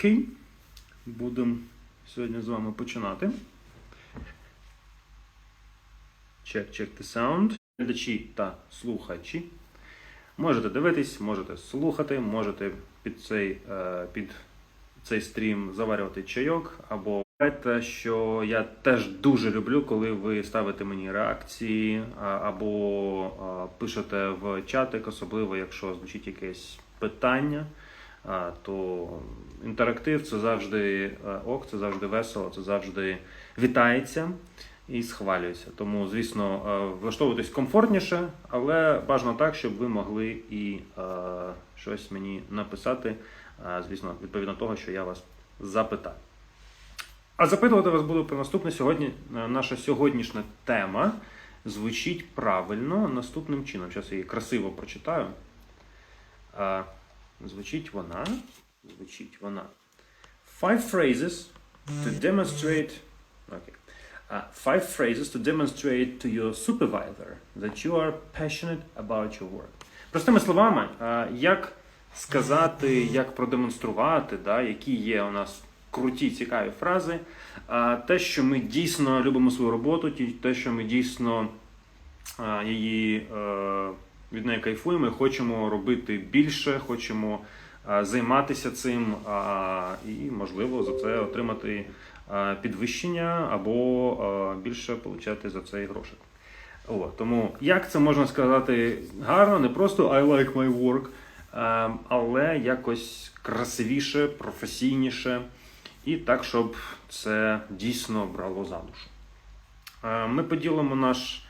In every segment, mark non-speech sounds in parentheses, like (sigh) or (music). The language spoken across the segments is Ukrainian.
Окей. Будемо сьогодні з вами починати. Check, check the sound. Глядачі та слухачі. Можете дивитись, можете слухати, можете під цей, е, під цей стрім заварювати чайок або те, що я теж дуже люблю, коли ви ставите мені реакції або пишете в чатик, особливо якщо звучить якесь питання. То інтерактив це завжди е, ок, це завжди весело, це завжди вітається і схвалюється. Тому, звісно, е, влаштовуйтесь комфортніше, але бажано так, щоб ви могли і е, щось мені написати, звісно, відповідно того, що я вас запитаю. А запитувати вас буду про наступне сьогодні. Наша сьогоднішня тема звучить правильно наступним чином. Зараз я її красиво прочитаю. Звучить вона. Звучить вона. Five phrases to demonstrate. Okay. Uh, five phrases to demonstrate to your supervisor that you are passionate about your work. Простими словами, а, як сказати, як продемонструвати, да, які є у нас круті, цікаві фрази, а, те, що ми дійсно любимо свою роботу, те, що ми дійсно а, її е, від неї кайфуємо, і хочемо робити більше, хочемо займатися цим і, можливо, за це отримати підвищення або більше отримати за це і грошей. О, тому як це можна сказати гарно, не просто I like my work, але якось красивіше, професійніше, і так, щоб це дійсно брало за душу. Ми поділимо наш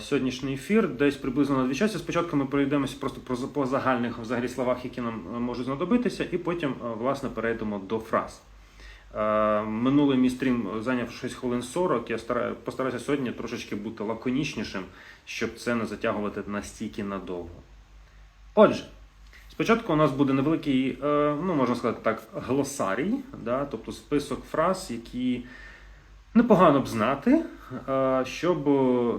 сьогоднішній ефір десь приблизно на дві часи. Спочатку ми пройдемося просто про по загальних взагалі словах, які нам е, можуть знадобитися, і потім е, власне перейдемо до фраз. Е, Минулий мій стрім зайняв 6 хвилин 40. Я стараю, постараюся сьогодні трошечки бути лаконічнішим, щоб це не затягувати настільки надовго. Отже, спочатку у нас буде невеликий, е, ну можна сказати так, глосарій, да, тобто список фраз, які непогано б знати, щоб,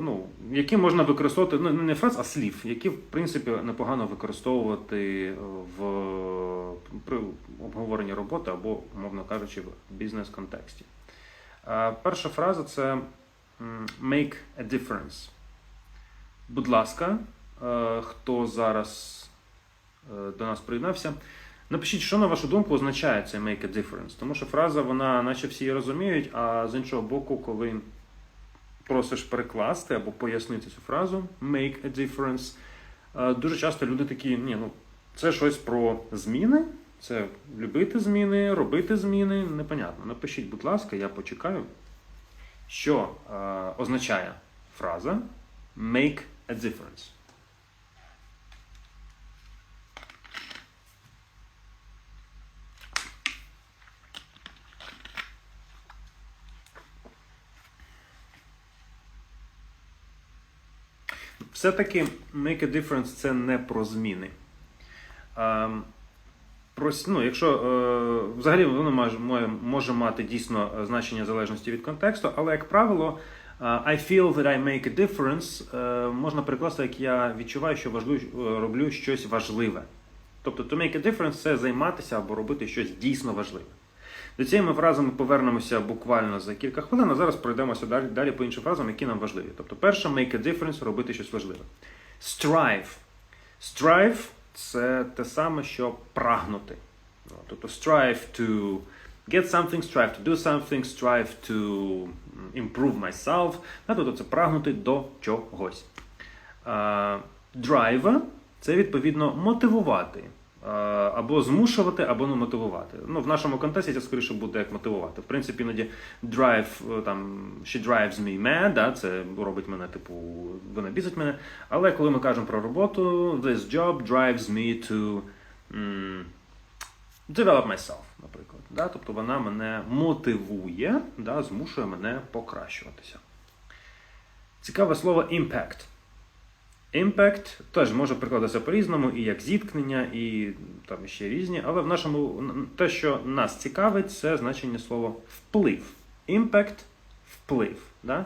ну, які можна використовувати, ну не фраз, а слів, які в принципі непогано використовувати в при обговоренні роботи або, умовно кажучи, в бізнес-контексті. Перша фраза це make a difference. Будь ласка, хто зараз е, до нас приєднався, напишіть, що на вашу думку означає це make a difference. Тому що фраза, вона, наче всі її розуміють, а з іншого боку, коли просиш перекласти або пояснити цю фразу make a difference, е, дуже часто люди такі, ні, ну це щось про зміни. Це любити зміни, робити зміни, непонятно. Напишіть, будь ласка, я почекаю, що е, означає фраза make a difference. Все-таки make a difference це не про зміни. Ем, про, ну, якщо е, взагалі воно може, може, мати дійсно е, значення залежності від контексту, але, як правило, е, I feel that I make a difference е, можна перекласти, як я відчуваю, що важлю, е, роблю щось важливе. Тобто to make a difference це займатися або робити щось дійсно важливе. До цієї ми фрази ми повернемося буквально за кілька хвилин, а зараз пройдемося далі, далі по іншим фразам, які нам важливі. Тобто, перше, make a difference, робити щось важливе. Strive. Strive це те саме, що прагнути. Ну, Тобто strive to get something, strive to do something, strive to improve myself. Тобто це прагнути до чогось. Drive – це відповідно мотивувати. Або змушувати, або не мотивувати. Ну, в нашому контексті це скоріше буде як мотивувати. В принципі, іноді drive, е, там, she drives me mad, да, це робить мене, типу, вона бісить мене. Але коли ми кажемо про роботу, this job drives me to develop myself, наприклад. Да? Тобто вона мене мотивує, да, змушує мене покращуватися. Цікаве слово impact. Impact теж може прикладатися по-різному, і як зіткнення, і там ще різні. Але в нашому те, що нас цікавить, це значення слова вплив. Impact вплив. Да?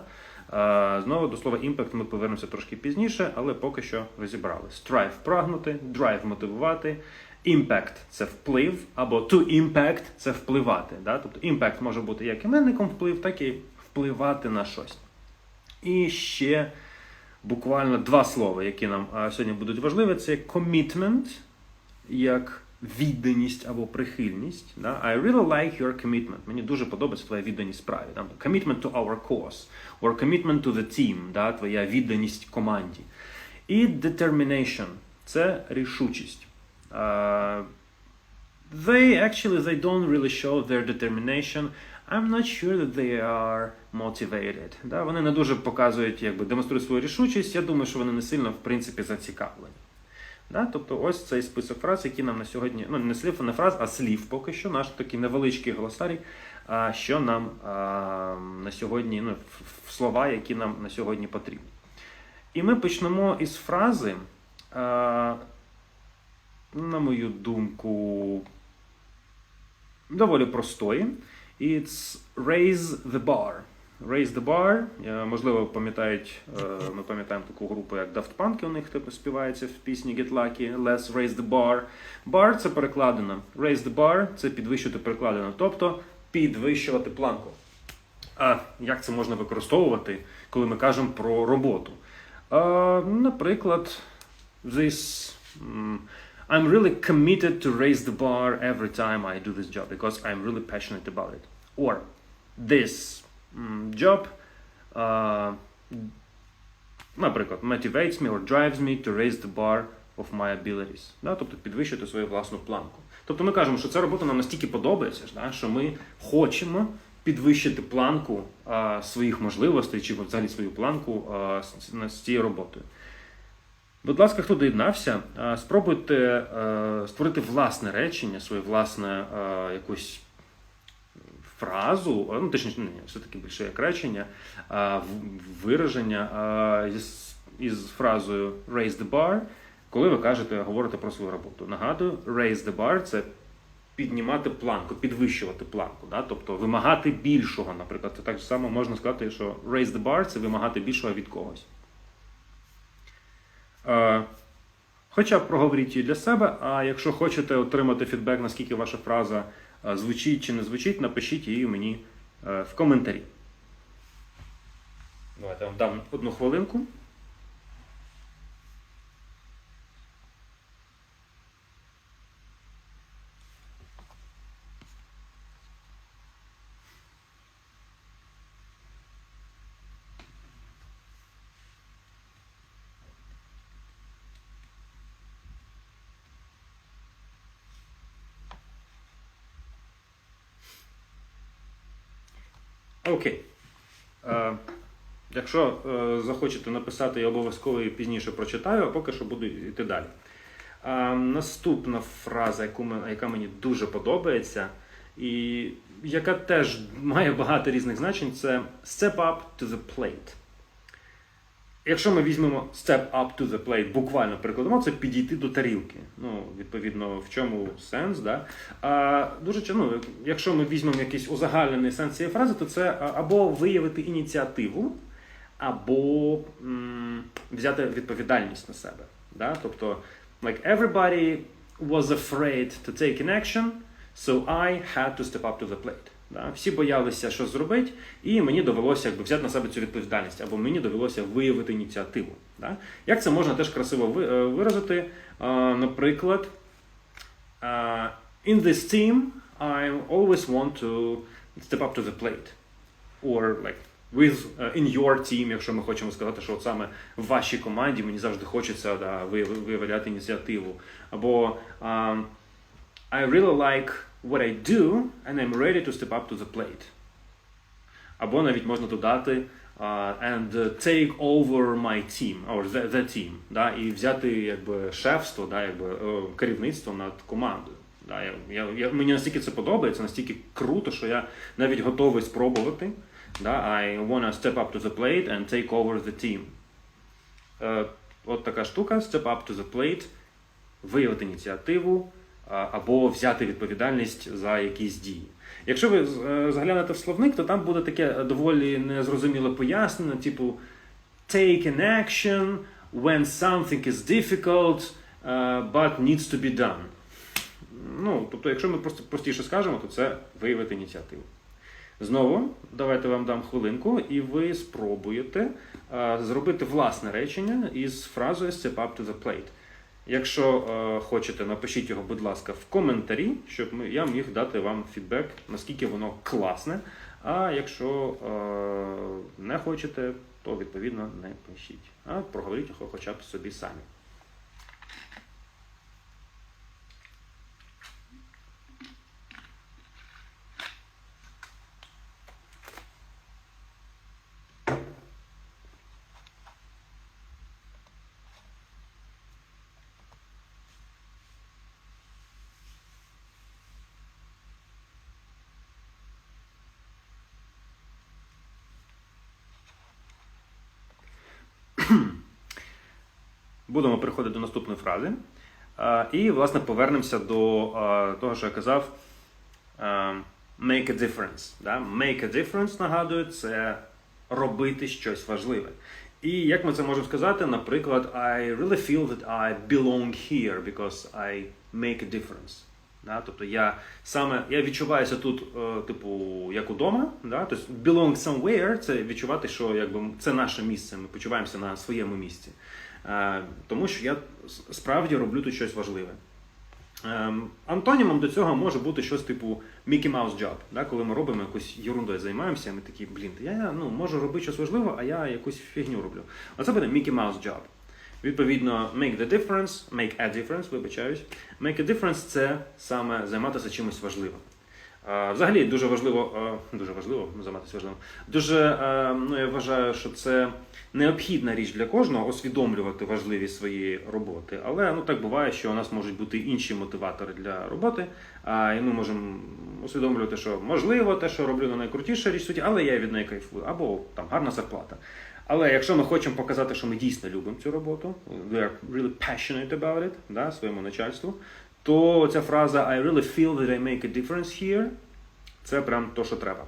Знову до слова impact ми повернемося трошки пізніше, але поки що розібрали. Strive – прагнути, drive – мотивувати, impact – це вплив, або to impact – це впливати. Да? Тобто impact може бути як іменником вплив, так і впливати на щось. І ще буквально два слова, які нам сьогодні будуть важливі, це commitment, як відданість або прихильність. Да? I really like your commitment. Мені дуже подобається твоя відданість справі. Да? Commitment to our cause, or commitment to the team, да? твоя відданість команді. І determination – це рішучість. Uh, they actually they don't really show their determination. I'm not sure that they are motivated. Да? Вони не дуже показують, якби демонструють свою рішучість. Я думаю, що вони не сильно в принципі зацікавлені. Да? Тобто ось цей список фраз, які нам на сьогодні, ну не слів, не фраз, а слів поки що, наш такий невеличкий глосарій, а, що нам а, на сьогодні, ну, слова, які нам на сьогодні потрібні. І ми почнемо із фрази, а, на мою думку, доволі простої. It's raise the bar. Raise the bar. Е, Можливо, пам'ятають, е, ми пам'ятаємо таку групу, як Daft Punk, у них типу співається в пісні Get Lucky, Let's raise the bar. Bar це перекладено. Raise the bar це підвищити перекладено, тобто підвищувати планку. А як це можна використовувати, коли ми кажемо про роботу? Е, наприклад, this. I'm really committed to raise the bar every time I do this job because I'm really passionate about it. Or this mm, job, uh, наприклад, motivates me or drives me to raise the bar of my abilities. Да? Тобто підвищити свою власну планку. Тобто ми кажемо, що ця робота нам настільки подобається, да? що ми хочемо підвищити планку а, своїх можливостей чи взагалі свою планку а, з, з- з цією роботою. Будь ласка, хто доєднався, спробуйте е, створити власне речення, своє власне е, якусь фразу, ну точніше, ні, все-таки більше як речення, вираження із, із фразою raise the bar, коли ви кажете, говорите про свою роботу. Нагадую, raise the bar це піднімати планку, підвищувати планку, да? тобто вимагати більшого, наприклад. Так само можна сказати, що raise the bar це вимагати більшого від когось. Е, Хоча б проговоріть її для себе, а якщо хочете отримати фідбек, наскільки ваша фраза е, звучить чи не звучить, напишіть її мені е, в коментарі. Давайте я вам дам одну хвилинку. Окей. Е, якщо е, захочете написати, я обов'язково її пізніше прочитаю, а поки що буду йти далі. Е, наступна фраза, яку ми, яка мені дуже подобається, і яка теж має багато різних значень, це step up to the plate. Якщо ми візьмемо step up to the plate, буквально перекладемо, це підійти до тарілки. Ну, відповідно, в чому сенс, да? А, дуже ну, якщо ми візьмемо якийсь узагальнений сенс цієї фрази, то це або виявити ініціативу, або м, взяти відповідальність на себе. Да? Тобто, like everybody was afraid to take an action, so I had to step up to the plate. Да? Всі боялися щось зробити, і мені довелося якби, взяти на себе цю відповідальність, або мені довелося виявити ініціативу. Да? Як це можна теж красиво е, виразити? Наприклад, in this team, I always want to step up to the plate. Or like with in your team, якщо ми хочемо сказати, що от саме в вашій команді мені завжди хочеться да, виявляти ініціативу. Або um, I really like what I do, and I'm ready to step up to the plate. Або навіть можна додати uh, and uh, take over my team, or the, the team, да, і взяти якби, шефство, да, якби, е, керівництво над командою. Да, я, я, я, мені настільки це подобається, настільки круто, що я навіть готовий спробувати. Да, I wanna step up to the plate and take over the team. Е, от така штука, step up to the plate, виявити ініціативу, або взяти відповідальність за якісь дії. Якщо ви е, заглянете в словник, то там буде таке доволі незрозуміле пояснення, типу take an action when something is difficult uh, but needs to be done. Ну, тобто, якщо ми просто простіше скажемо, то це виявити ініціативу. Знову, давайте вам дам хвилинку, і ви спробуєте е, зробити власне речення із фразою Step up to the plate. Якщо е, хочете, напишіть його, будь ласка, в коментарі, щоб ми, я міг дати вам фідбек, наскільки воно класне. А якщо е, не хочете, то відповідно не пишіть. А проговоріть його хоча б собі самі. (clears throat) Будемо переходити до наступної фрази. І, власне, повернемося до того, що я казав. Make a difference. Make a difference, нагадую, це робити щось важливе. І як ми це можемо сказати, наприклад, I really feel that I belong here because I make a difference. Да? Тобто я саме я відчуваюся тут, е, типу, як удома. Да? Тобто belong somewhere це відчувати, що якби це наше місце, ми почуваємося на своєму місці. Е, Тому що я справді роблю тут щось важливе. Ем, Антонімом до цього може бути щось типу Mickey Mouse Job, да? коли ми робимо якусь ерундою, займаємося, ми такі, блін, я ну, можу робити щось важливе, а я якусь фігню роблю. Оце буде Mickey Mouse Job. Відповідно, make the difference, make a difference, вибачаюсь. Make a difference це саме займатися чимось важливим. Взагалі дуже важливо, дуже важливо займатися важливим. Дуже ну, я вважаю, що це необхідна річ для кожного усвідомлювати важливість своєї роботи. Але ну так буває, що у нас можуть бути інші мотиватори для роботи. І ми можемо усвідомлювати, що можливо те, що роблю, не найкрутіша річ в світі, але я від неї кайфую, або там гарна зарплата. Але якщо ми хочемо показати, що ми дійсно любимо цю роботу, we are really passionate about it, да, своєму начальству, то ця фраза I really feel that I make a difference here це прям то, що треба.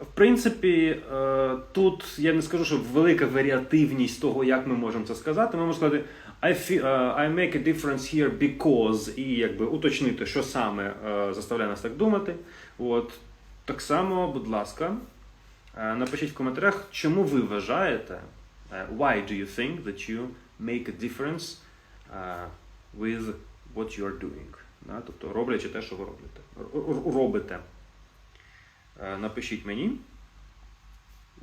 В принципі, е, тут я не скажу, що велика варіативність того, як ми можемо це сказати. Ми можемо сказати I, feel, е, I make a difference here because і якби уточнити, що саме е, заставляє нас так думати. От. Так само, будь ласка, напишіть в коментарях, чому ви вважаєте, е, why do you think that you make a difference е, with what you are doing. Тобто роблячи те, що ви робите. Робите. Е, Напишіть мені.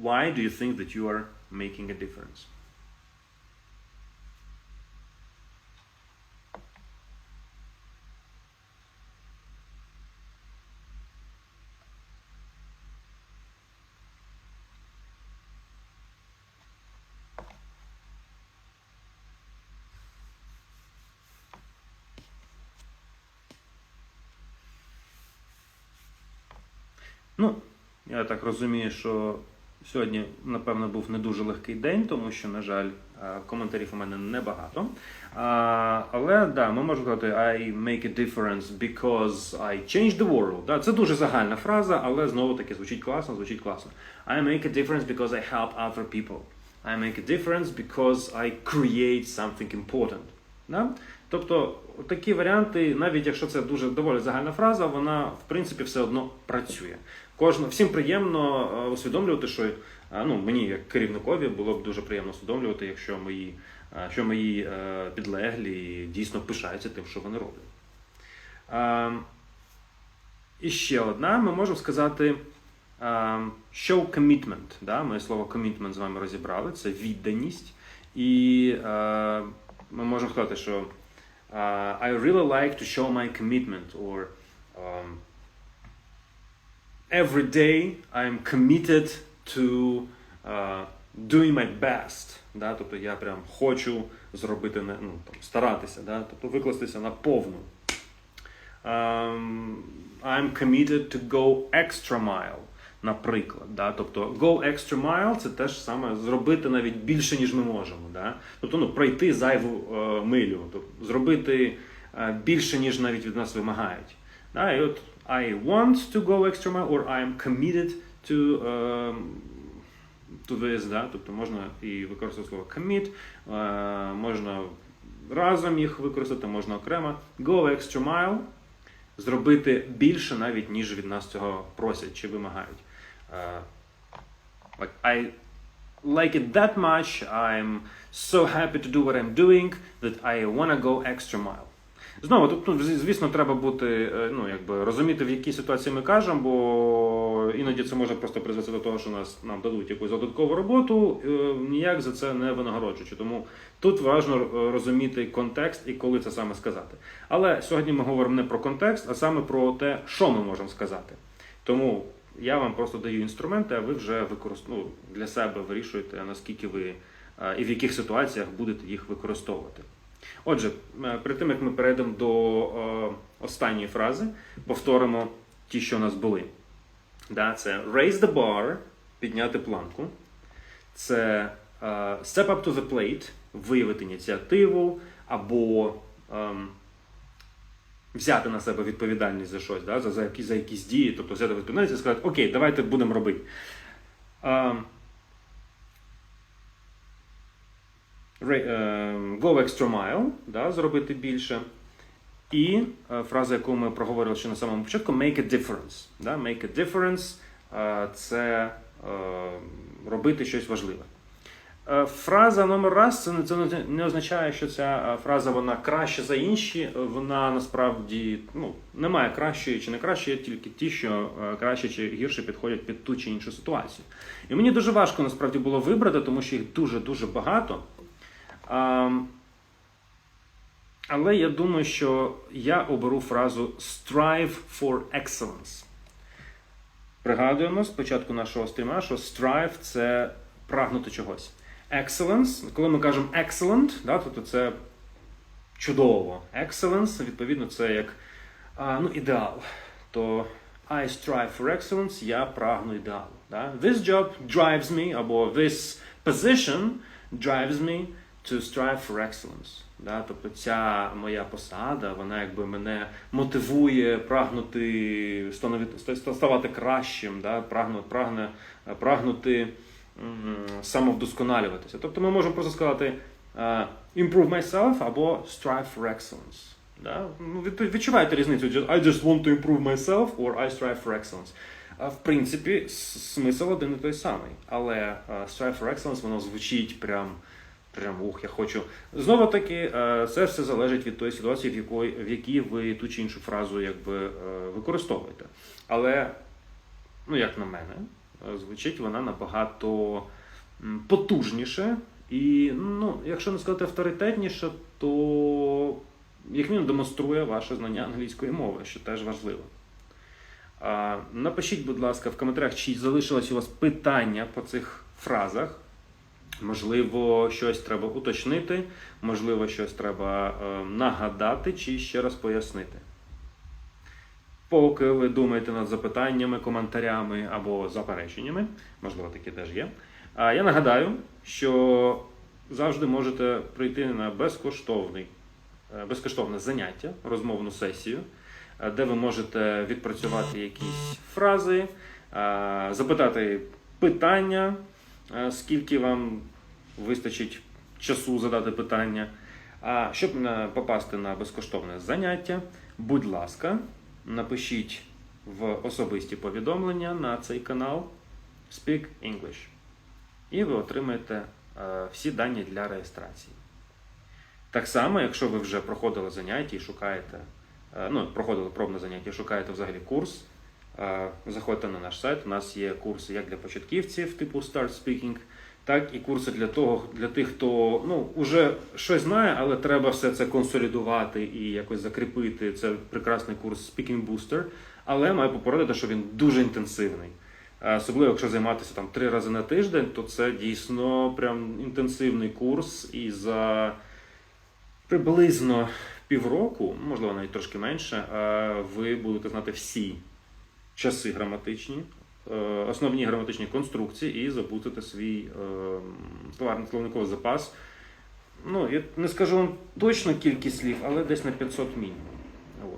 Why do you think that you are making a difference? Ну, я так розумію, що сьогодні, напевно, був не дуже легкий день, тому що, на жаль, коментарів у мене небагато. А, Але да, ми можемо сказати I make a difference because I change the world. Да, це дуже загальна фраза, але знову таки звучить класно, звучить класно. I make a difference because I help other people. I make a difference because I create something important. Да? Тобто такі варіанти, навіть якщо це дуже доволі загальна фраза, вона в принципі все одно працює. Кожна всім приємно е, усвідомлювати, що е, ну мені як керівникові було б дуже приємно усвідомлювати, якщо мої, е, що мої підлеглі дійсно пишаються тим, що вони роблять. І ще одна, ми можемо сказати show commitment. Да? Ми слово commitment з вами розібрали, це відданість. І ми можемо сказати, що I really like to show my commitment or um, every day I'm committed to uh, doing my best. Да? Тобто я прям хочу зробити ну, там, старатися, да? тобто викластися на повну. Um, I'm committed to go extra mile, наприклад. Да? Тобто go extra mile це теж саме зробити навіть більше, ніж ми можемо. Да? Тобто ну, пройти зайву е, милю, тобто, зробити е, більше, ніж навіть від нас вимагають. Да, і от I want to go extra mile or I am committed to, um, to this, да? тобто можна і використати слово commit, е, можна разом їх використати, можна окремо. Go extra mile зробити більше навіть, ніж від нас цього просять чи вимагають. Е, like I like it that much, I'm so happy to do what I'm doing that I wanna go extra mile. Знову тут, зв- звісно, треба бути, е, ну, якби розуміти, в якій ситуації ми кажемо, бо іноді це може просто призвести до того, що нас нам дадуть якусь додаткову роботу, е, ніяк за це не винагороджуючи. Тому тут важливо е, розуміти контекст і коли це саме сказати. Але сьогодні ми говоримо не про контекст, а саме про те, що ми можемо сказати. Тому я вам просто даю інструменти, а ви вже ну, для себе вирішуєте, наскільки ви і в яких ситуаціях будете їх використовувати. Отже, е, перед тим як ми перейдемо до е, останньої фрази, повторимо ті, що у нас були. Да, це raise the bar, підняти планку. Це е, step up to the plate, виявити ініціативу, або ем, взяти на себе відповідальність за щось, да, за, за, якісь, за якісь дії, тобто взяти відповідальність і сказати, окей, давайте будемо робити. Ем, Ре- е, Go extra mile, да, зробити більше. І е, фраза, яку ми проговорили ще на самому початку, make a difference. Да? Make a difference е, це е, робити щось важливе. Е, Фраза номер раз це не, означає, що ця е, фраза вона краща за інші. Е, Вона насправді ну, немає кращої чи не кращої, тільки ті, що е, краще чи гірше підходять під ту чи іншу ситуацію. І мені дуже важко насправді було вибрати, тому що їх дуже-дуже багато. Але я думаю, що я оберу фразу strive for excellence. Пригадуємо з початку нашого стріма, що strive це прагнути чогось. Excellence, коли ми кажемо excellent, да, тобто це чудово. Excellence, відповідно, це як ну, ідеал. То I strive for excellence, я прагну ідеалу. Да? This job drives me, або this position drives me to strive for excellence. Да? Тобто ця моя посада, вона якби мене мотивує прагнути ставати кращим, да? прагну, прагне, прагнути самовдосконалюватися. Тобто ми можемо просто сказати е, improve myself або strive for excellence. Да? Ну, відчуваєте різницю? I just want to improve myself or I strive for excellence. В принципі, смисл один і той самий. Але е, strive for excellence, воно звучить прям, прям ух, я хочу. Знову таки, е, це все залежить від тої ситуації, в якої, в якій ви ту чи іншу фразу якби, е, використовуєте. Але, ну, як на мене, е, звучить вона набагато потужніше і, ну, якщо не сказати авторитетніше, то як мінімум демонструє ваше знання англійської мови, що теж важливо. Напишіть, будь ласка, в коментарях, чи залишилось у вас питання по цих фразах. Можливо, щось треба уточнити, можливо, щось треба е, нагадати чи ще раз пояснити. Поки ви думаєте над запитаннями, коментарями або запереченнями, можливо, такі теж є. Я нагадаю, що завжди можете прийти на безкоштовний, е, безкоштовне заняття, розмовну сесію, е, де ви можете відпрацювати якісь фрази, запитати питання, скільки вам вистачить часу задати питання. А щоб е, попасти на безкоштовне заняття, будь ласка, напишіть в особисті повідомлення на цей канал Speak English. І ви отримаєте е, всі дані для реєстрації. Так само, якщо ви вже проходили заняття і шукаєте, е, ну, проходили пробне заняття і шукаєте взагалі курс, заходьте на наш сайт. У нас є курси як для початківців, типу Start Speaking, так і курси для того, для тих, хто ну, вже щось знає, але треба все це консолідувати і якось закріпити. Це прекрасний курс Speaking Booster. Але маю попередити, що він дуже інтенсивний. Особливо, якщо займатися там три рази на тиждень, то це дійсно прям інтенсивний курс, і за приблизно півроку, можливо, навіть трошки менше, ви будете знати всі часи граматичні, е, основні граматичні конструкції і забудете свій е, словарний словниковий запас ну, я не скажу вам точно кількість слів, але десь на 500 мінімум.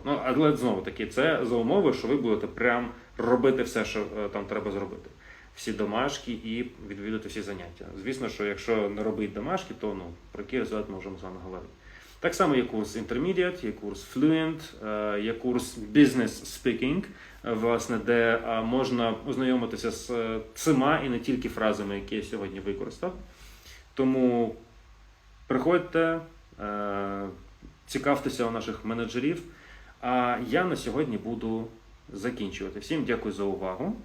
Ну, але знову таки, це за умови, що ви будете прям робити все, що е, там треба зробити. Всі домашки і відвідати всі заняття. Звісно, що якщо не робити домашки, то ну, про який результат ми можемо з вами говорити. Так само є курс Intermediate, є курс Fluent, е, є курс Business Speaking, е, власне, де е, можна ознайомитися з цима цими і не тільки фразами, які я сьогодні використав. Тому приходьте, е, цікавтеся у наших менеджерів. А я на сьогодні буду закінчувати. Всім дякую за увагу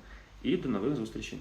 і до нових зустрічей.